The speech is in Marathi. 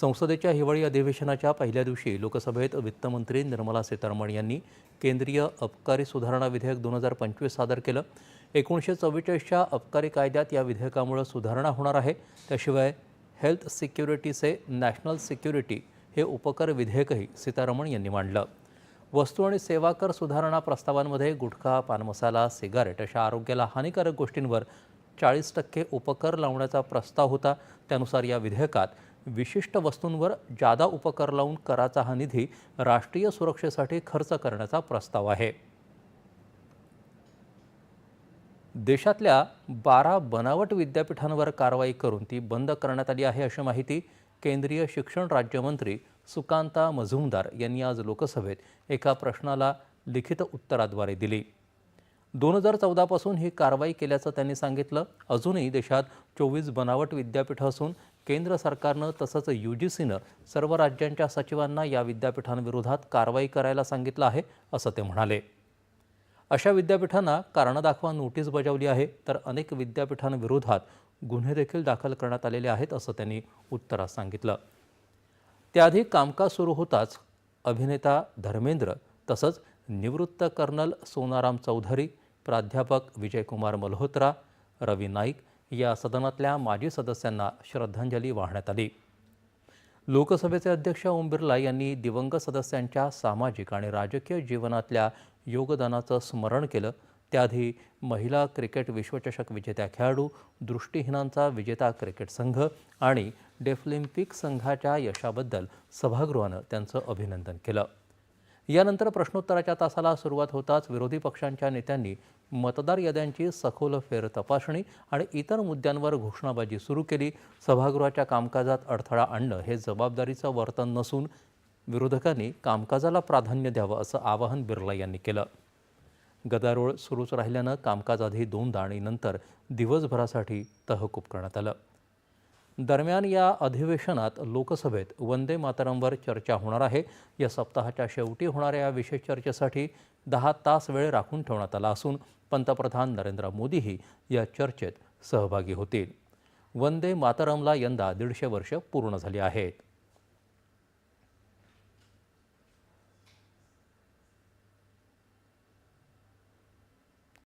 संसदेच्या हिवाळी अधिवेशनाच्या पहिल्या दिवशी लोकसभेत वित्तमंत्री निर्मला सीतारामन यांनी केंद्रीय अबकारी सुधारणा विधेयक दोन हजार पंचवीस सादर केलं. एकोणीसशे चव्वेचाळीसच्या अबकारी कायद्यात या विधेयकामुळे सुधारणा होणार आहे. त्याशिवाय हेल्थ सिक्युरिटीचे नॅशनल सिक्युरिटी हे उपकर विधेयकही सीतारामन यांनी मांडलं. वस्तू आणि सेवा कर सुधारणा प्रस्तावांमध्ये गुटखा पानमसाला सिगारेट अशा आरोग्याला हानिकारक गोष्टींवर चाळीस टक्के उपकर लावण्याचा प्रस्ताव होता. त्यानुसार या विधेयकात विशिष्ट वस्तूंवर जादा उपकर लावून कराचा हा निधी राष्ट्रीय सुरक्षेसाठी खर्च करण्याचा प्रस्ताव आहे. देशातल्या बारा बनावट विद्यापीठांवर कारवाई करून ती बंद करण्यात आली आहे अशी माहिती केंद्रीय शिक्षण राज्यमंत्री सुकांता मझुमदार यांनी आज लोकसभेत एका प्रश्नाला लिखित उत्तराद्वारे दिली. दोन हजार चौदापासून ही कारवाई केल्याचं त्यांनी सांगितलं. अजूनही देशात चोवीस बनावट विद्यापीठं असून केंद्र सरकारनं तसंच यू जी सीनं सर्व राज्यांच्या सचिवांना या विद्यापीठांविरोधात कारवाई करायला सांगितलं आहे असं ते म्हणाले. अशा विद्यापीठांना कारणं दाखवा नोटीस बजावली आहे तर अनेक विद्यापीठांविरोधात गुन्हे देखील दाखल करण्यात आलेले आहेत असं त्यांनी उत्तरात सांगितलं. त्याआधी कामकाज सुरू होताच अभिनेता धर्मेंद्र तसंच निवृत्त कर्नल सोनाराम चौधरी प्राध्यापक विजयकुमार मल्होत्रा रवी नाईक या सदनातल्या माजी सदस्यांना श्रद्धांजली वाहण्यात आली. लोकसभेचे अध्यक्ष ओम बिर्ला यांनी दिवंगत सदस्यांच्या सामाजिक आणि राजकीय जीवनातल्या योगदानाचं स्मरण केलं. त्याआधी महिला क्रिकेट विश्वचषक विजेत्या खेळाडू दृष्टीहीनांचा विजेता क्रिकेट संघ आणि डेफलिम्पिक संघाच्या यशाबद्दल सभागृहानं त्यांचं अभिनंदन केलं. यानंतर प्रश्नोत्तराच्या तासाला सुरुवात होताच विरोधी पक्षांच्या नेत्यांनी मतदार याद्यांची सखोल फेर तपासणी आणि इतर मुद्द्यांवर घोषणाबाजी सुरू केली. सभागृहाच्या कामकाजात अडथळा आणणं हे जबाबदारीचं वर्तन नसून विरोधकांनी कामकाजाला प्राधान्य द्यावं असं आवाहन बिर्ला यांनी केलं. गदारोळ सुरूच राहिल्यानं कामकाज आधी दोनदा आणि नंतर दिवसभरासाठी तहकूब करण्यात आलं. दरम्यान या अधिवेशनात लोकसभेत वंदे मातरमवर चर्चा होणार आहे. या सप्ताहाच्या शेवटी होणाऱ्या या विशेष चर्चेसाठी दहा तास वेळ राखून ठेवण्यात आला असून पंतप्रधान नरेंद्र मोदीही या चर्चेत सहभागी होतील. वंदे मातरमला यंदा दीडशे वर्ष पूर्ण झाली आहेत.